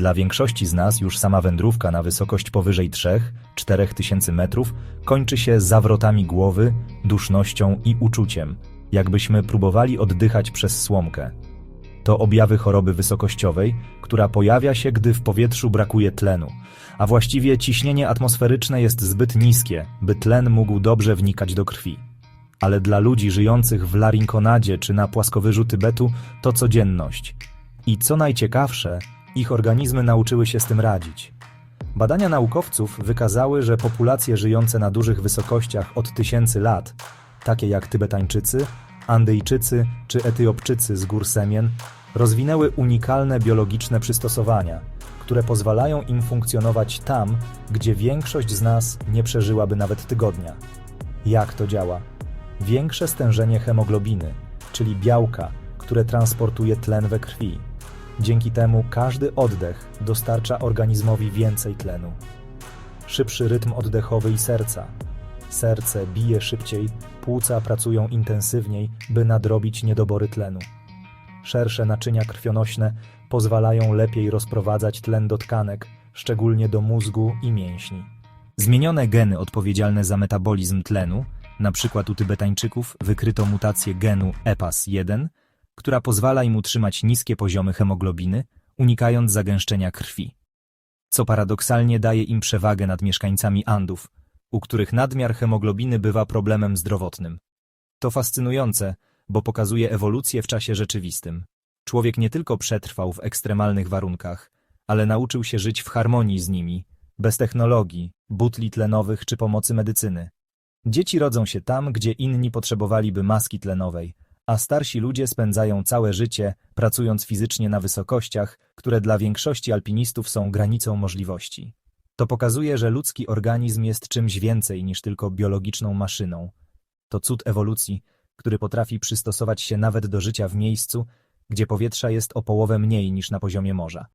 Dla większości z nas już sama wędrówka na wysokość powyżej 3-4 tysięcy metrów kończy się zawrotami głowy, dusznością i uczuciem, jakbyśmy próbowali oddychać przez słomkę. To objawy choroby wysokościowej, która pojawia się, gdy w powietrzu brakuje tlenu, a właściwie ciśnienie atmosferyczne jest zbyt niskie, by tlen mógł dobrze wnikać do krwi. Ale dla ludzi żyjących w Larinkonadzie czy na płaskowyżu Tybetu to codzienność. I co najciekawsze, ich organizmy nauczyły się z tym radzić. Badania naukowców wykazały, że populacje żyjące na dużych wysokościach od tysięcy lat, takie jak Tybetańczycy, Andyjczycy czy Etiopczycy z gór Semien, rozwinęły unikalne biologiczne przystosowania, które pozwalają im funkcjonować tam, gdzie większość z nas nie przeżyłaby nawet tygodnia. Jak to działa? Większe stężenie hemoglobiny, czyli białka, które transportuje tlen we krwi. Dzięki temu każdy oddech dostarcza organizmowi więcej tlenu. Szybszy rytm oddechowy i serca. Serce bije szybciej, płuca pracują intensywniej, by nadrobić niedobory tlenu. Szersze naczynia krwionośne pozwalają lepiej rozprowadzać tlen do tkanek, szczególnie do mózgu i mięśni. Zmienione geny odpowiedzialne za metabolizm tlenu, przykład u Tybetańczyków wykryto mutację genu E EPAS1, która pozwala im utrzymać niskie poziomy hemoglobiny, unikając zagęszczenia krwi. Co paradoksalnie daje im przewagę nad mieszkańcami Andów, u których nadmiar hemoglobiny bywa problemem zdrowotnym. To fascynujące, bo pokazuje ewolucję w czasie rzeczywistym. Człowiek nie tylko przetrwał w ekstremalnych warunkach, ale nauczył się żyć w harmonii z nimi, bez technologii, butli tlenowych czy pomocy medycyny. Dzieci rodzą się tam, gdzie inni potrzebowaliby maski tlenowej, a starsi ludzie spędzają całe życie pracując fizycznie na wysokościach, które dla większości alpinistów są granicą możliwości. To pokazuje, że ludzki organizm jest czymś więcej niż tylko biologiczną maszyną. To cud ewolucji, który potrafi przystosować się nawet do życia w miejscu, gdzie powietrza jest o połowę mniej niż na poziomie morza.